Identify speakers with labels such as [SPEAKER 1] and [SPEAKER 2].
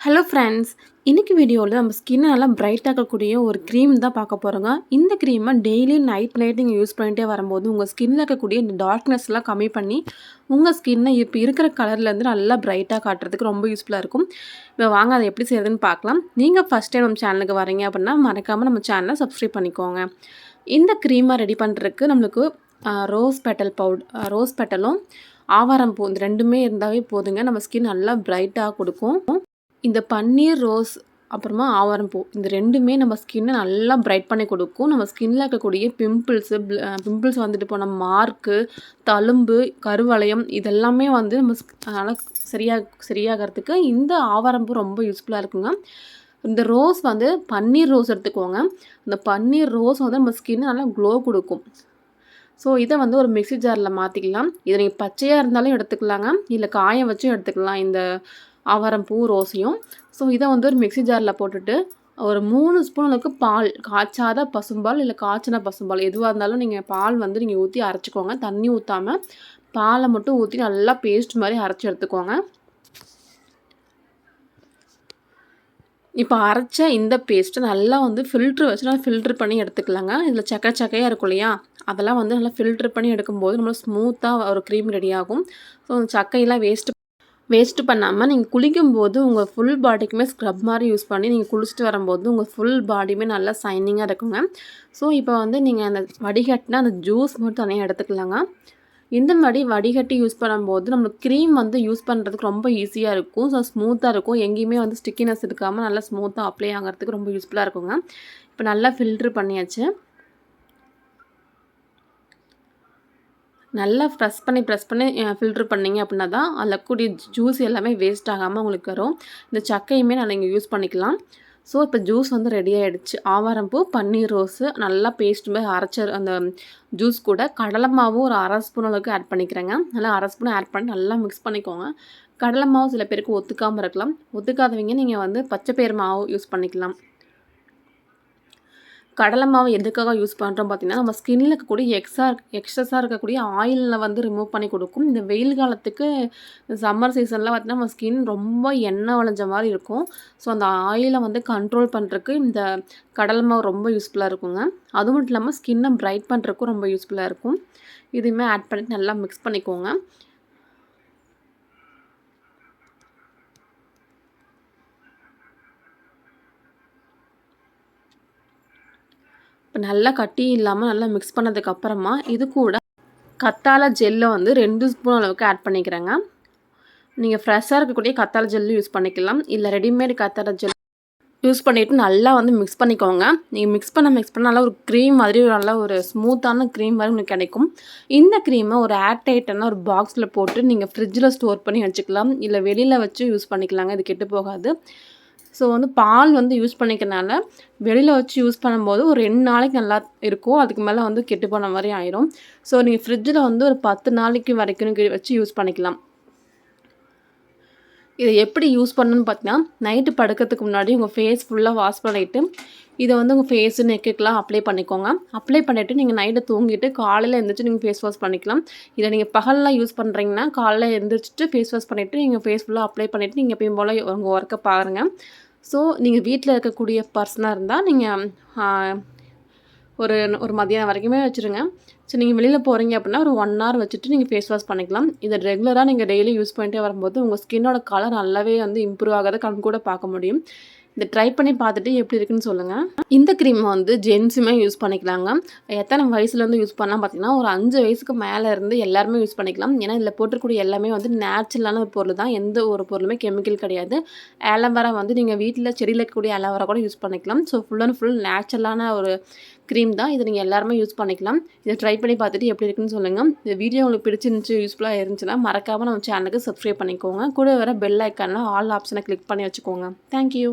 [SPEAKER 1] Hello friends இன்றைக்கி வீடியோவில் நம்ம ஸ்கின்னை நல்லா பிரைட் ஆக்கக்கூடிய ஒரு க்ரீம் தான் பார்க்க போகிறோங்க இந்த க்ரீமை டெய்லியும் நைட் நைட் நீங்கள் யூஸ் பண்ணிகிட்டே வரும்போது உங்கள் ஸ்கின்னில் இருக்கக்கூடிய இந்த டார்க்னஸ்லாம் கம்மி பண்ணி உங்கள் ஸ்கின்னை இப்போ இருக்கிற கலர்லேருந்து நல்லா பிரைட்டாக காட்டுறதுக்கு ரொம்ப யூஸ்ஃபுல்லாக இருக்கும். இப்போ வாங்க அதை எப்படி செய்யறதுன்னு பார்க்கலாம். நீங்கள் ஃபஸ்ட் டைம் நம்ம சேனலுக்கு வரீங்க அப்படின்னா மறக்காமல் நம்ம சேனலை சப்ஸ்கிரைப் பண்ணிக்கோங்க. இந்த க்ரீமை ரெடி பண்ணுறதுக்கு நம்மளுக்கு ரோஸ் பெட்டல் பவுட் ரோஸ் பெட்டலும் ஆவாரம் பூ இந்த ரெண்டுமே இருந்தாவே போதுங்க. நம்ம ஸ்கின் நல்லா பிரைட்டாக கொடுக்கும். இந்த பன்னீர் ரோஸ் அப்புறமா ஆவாரம்பூ இந்த ரெண்டுமே நம்ம ஸ்கின்னை நல்லா பிரைட் பண்ணி கொடுக்கும். நம்ம ஸ்கின்னில் இருக்கக்கூடிய பிம்பிள்ஸு பிம்பிள்ஸ் வந்துட்டு போன மார்க்கு தழும்பு கருவளையம் இதெல்லாமே வந்து நம்ம அதனால் சரியாக சரியாகிறதுக்கு இந்த ஆவாரம்பூ ரொம்ப யூஸ்ஃபுல்லாக இருக்குங்க. இந்த ரோஸ் வந்து பன்னீர் ரோஸ் எடுத்துக்கோங்க. இந்த பன்னீர் ரோஸ் வந்து நம்ம ஸ்கின்னு நல்லா க்ளோ கொடுக்கும். ஸோ இதை வந்து ஒரு மிக்சி ஜாரில் மாற்றிக்கலாம் இதை நீங்கள் பச்சையாக இருந்தாலும் எடுத்துக்கலாங்க. இல்லை காய வச்சும் எடுத்துக்கலாம். இந்த அவரம் பூ ரோஸையும் ஸோ இதை வந்து ஒரு மிக்சி ஜாரில் போட்டுட்டு ஒரு மூணு ஸ்பூன் அளவுக்கு பால் காய்ச்சாத பசும்பால் இல்லை காய்ச்சின பசும்பால் எதுவாக இருந்தாலும் நீங்கள் பால் வந்து நீங்கள் ஊற்றி அரைச்சிக்கோங்க. தண்ணி ஊற்றாமல் பாலை மட்டும் ஊற்றி நல்லா பேஸ்ட் மாதிரி அரைச்சி எடுத்துக்கோங்க. இப்போ அரைச்ச இந்த பேஸ்ட்டை நல்லா வந்து ஃபில்ட்ரு வச்சு நல்லா ஃபில்ட்ரு பண்ணி எடுத்துக்கலாங்க. இதில் சக்கை சக்கையாக இருக்கும் இல்லையா? அதெல்லாம் வந்து நல்லா ஃபில்ட்ரு பண்ணி எடுக்கும்போது நம்மளுக்கு ஸ்மூத்தாக ஒரு க்ரீம் ரெடி ஆகும். ஸோ சக்கையெல்லாம் வேஸ்ட்டு வேஸ்ட்டு பண்ணாமல் நீங்கள் குளிக்கும்போது உங்கள் ஃபுல் பாடிக்குமே ஸ்க்ரப் மாதிரி யூஸ் பண்ணி நீங்கள் குளிச்சுட்டு வரும்போது உங்கள் ஃபுல் பாடியுமே நல்லா சைனிங்காக இருக்குங்க. ஸோ இப்போ வந்து நீங்கள் அந்த வடிகட்டினா அந்த ஜூஸ் மட்டும் தனியாக எடுத்துக்கலாங்க. இந்த மாதிரி வடிகட்டி யூஸ் பண்ணும்போது நம்மளுக்கு க்ரீம் வந்து யூஸ் பண்ணுறதுக்கு ரொம்ப ஈஸியாக இருக்கும். ஸோ ஸ்மூத்தாக இருக்கும். எங்கேயுமே வந்து ஸ்டிக்கினஸ் இருக்காமல் நல்லா ஸ்மூத்தாக அப்ளை ஆகிறதுக்கு ரொம்ப யூஸ்ஃபுல்லாக இருக்குங்க. இப்போ நல்லா ஃபில்ட்ரு பண்ணியாச்சு. நல்லா ப்ரெஸ் பண்ணி ப்ரெஸ் பண்ணி ஃபில்ட்ரு பண்ணிங்க அப்படின்னா தான் அதில் கூடிய ஜூஸ் எல்லாமே வேஸ்ட் ஆகாமல் உங்களுக்கு வரும். இந்த சக்கையுமே நான் இங்கே யூஸ் பண்ணிக்கலாம். ஸோ இப்போ ஜூஸ் வந்து ரெடி ஆகிடுச்சு ஆவாரம்பூ பன்னீர் ரோஸு நல்லா பேஸ்ட் மாதிரி அரைச்ச அந்த ஜூஸ் கூட கடலை மாவும் ஒரு அரை ஸ்பூன் அளவுக்கு ஆட் பண்ணிக்கிறேங்க. நல்லா அரை ஸ்பூன் ஆட் பண்ணி நல்லா மிக்ஸ் பண்ணிக்கோங்க. கடலை மாவு சில பேருக்கு ஒத்துக்காமல் இருக்கலாம். ஒத்துக்காதவங்க நீங்கள் வந்து பச்சை பயிர் மாவு யூஸ் பண்ணிக்கலாம். கடலை மாவு எதுக்காக யூஸ் பண்ணுறோம் பார்த்திங்கன்னா நம்ம ஸ்கின்னில் இருக்கக்கூடிய எக்ஸா எக்ஸஸாக இருக்கக்கூடிய ஆயிலில் வந்து ரிமூவ் பண்ணி கொடுக்கும். இந்த வெயில் காலத்துக்கு சம்மர் சீசனில் பார்த்திங்கன்னா நம்ம ஸ்கின் ரொம்ப எண்ணெய் வளைஞ்ச மாதிரி இருக்கும். ஸோ அந்த ஆயிலை வந்து கண்ட்ரோல் பண்ணுறதுக்கு இந்த கடலை மாவு ரொம்ப யூஸ்ஃபுல்லாக இருக்குங்க. அது மட்டும் இல்லாமல் ஸ்கின்னை ப்ரைட் பண்ணுறதுக்கும் ரொம்ப யூஸ்ஃபுல்லாக இருக்கும். இதுவுமே ஆட் பண்ணிட்டு நல்லா மிக்ஸ் பண்ணிக்கோங்க. நல்லா கட்டி இல்லாமல் நல்லா மிக்ஸ் பண்ணதுக்கப்புறமா இது கூட கத்தாழை ஜெல்லை வந்து ரெண்டு ஸ்பூன் அளவுக்கு ஆட் பண்ணிக்கிறேங்க. நீங்கள் ஃப்ரெஷ்ஷாக இருக்கக்கூடிய கத்தாழை ஜெல்லு யூஸ் பண்ணிக்கலாம். இல்லை ரெடிமேட் கத்தாழை ஜெல் யூஸ் பண்ணிவிட்டு நல்லா வந்து மிக்ஸ் பண்ணிக்கோங்க. நீங்கள் மிக்ஸ் பண்ண மிக்ஸ் பண்ண நல்லா ஒரு க்ரீம் மாதிரி ஒரு நல்ல ஒரு ஸ்மூத்தான க்ரீம் மாதிரி உங்களுக்கு கிடைக்கும். இந்த க்ரீமை ஒரு ஏர்டைட்டான ஒரு பாக்ஸில் போட்டு நீங்கள் ஃப்ரிட்ஜில் ஸ்டோர் பண்ணி வச்சுக்கலாம். இல்லை வெளியில் வச்சு யூஸ் பண்ணிக்கலாங்க. இது கெட்டு போகாது. ஸோ வந்து பால் வந்து யூஸ் பண்ணிக்கிறனால வெளியில் வச்சு யூஸ் பண்ணும்போது ஒரு ரெண்டு நாளைக்கு நல்லா இருக்கும். அதுக்கு மேலே வந்து கெட்டு போன மாதிரி ஆயிரும். ஸோ நீங்கள் ஃப்ரிட்ஜில் வந்து ஒரு பத்து நாளைக்கு வரைக்கும் வச்சு யூஸ் பண்ணிக்கலாம். இதை எப்படி யூஸ் பண்ணணும்னு பார்த்தீங்கன்னா நைட்டு படுக்கிறதுக்கு முன்னாடி உங்கள் ஃபேஸ் ஃபுல்லாக வாஷ் பண்ணிவிட்டு இதை வந்து உங்கள் ஃபேஸு நெக்குக்கெலாம் அப்ளை பண்ணிக்கோங்க. அப்ளை பண்ணிவிட்டு நீங்கள் நைட்டை தூங்கிட்டு காலையில் எழுந்திரிச்சு நீங்கள் ஃபேஸ் வாஷ் பண்ணிக்கலாம். இதை நீங்கள் பகலில் யூஸ் பண்ணுறீங்கன்னா காலையில் எழுந்திரிச்சிட்டு ஃபேஸ் வாஷ் பண்ணிவிட்டு நீங்கள் ஃபேஸ் ஃபுல்லாக அப்ளை பண்ணிவிட்டு நீங்கள் எப்பயும் போல் உங்கள் ஒர்க்கை பாருங்கள் ஸோ நீங்கள் வீட்டில் இருக்கக்கூடிய பர்சனாக இருந்தால் நீங்கள் ஒரு ஒரு மதியானம் வரைக்குமே வச்சுருங்க. ஸோ நீங்கள் வெளியில் போகிறீங்க அப்படின்னா ஒரு ஒன் ஹவர் வச்சுட்டு நீங்கள் ஃபேஸ் வாஷ் பண்ணிக்கலாம். இதை ரெகுலராக நீங்கள் டெய்லி யூஸ் பண்ணிட்டே வரும்போது உங்கள் ஸ்கின்னோட கலர் நல்லாவே வந்து இம்ப்ரூவ் ஆகாத கண் கூட பார்க்க முடியும். இதை ட்ரை பண்ணி பார்த்துட்டு எப்படி இருக்குன்னு சொல்லுங்கள் இந்த க்ரீம் வந்து ஜென்ஸுமே யூஸ் பண்ணிக்கலாங்க. எத்தனை வயசுலேருந்து யூஸ் பண்ணலாம் பார்த்தீங்கன்னா ஒரு அஞ்சு வயசுக்கு மேலே இருந்து எல்லாருமே யூஸ் பண்ணிக்கலாம். ஏன்னா இதில் போட்டிருக்கூடிய எல்லாமே வந்து நேச்சுரலான ஒரு பொருள் தான் எந்த ஒரு பொருளுமே கெமிக்கல் கிடையாது. ஆலோவேரா வந்து நீங்கள் வீட்டில் செடியில் இருக்கக்கூடிய ஆலோவேரா கூட யூஸ் பண்ணிக்கலாம். ஸோ ஃபுல் அண்ட் ஃபுல் நேச்சுரலான ஒரு க்ரீம் தான். இதை நீங்கள் எல்லாருமே யூஸ் பண்ணிக்கலாம். இதை ட்ரை பண்ணி பார்த்துட்டு எப்படி இருக்குன்னு சொல்லுங்கள் இந்த வீடியோ உங்களுக்கு பிடிச்சிருந்துச்சு யூஸ்ஃபுல்லாக இருந்துச்சுன்னா மறக்காமல் நம்ம சேனலுக்கு சப்ஸ்கிரைப் பண்ணிக்கோங்க. கூட வர பெல் ஐக்கானில் ஆல் ஆப்ஷனை கிளிக் பண்ணி வச்சுக்கோங்க. Thank you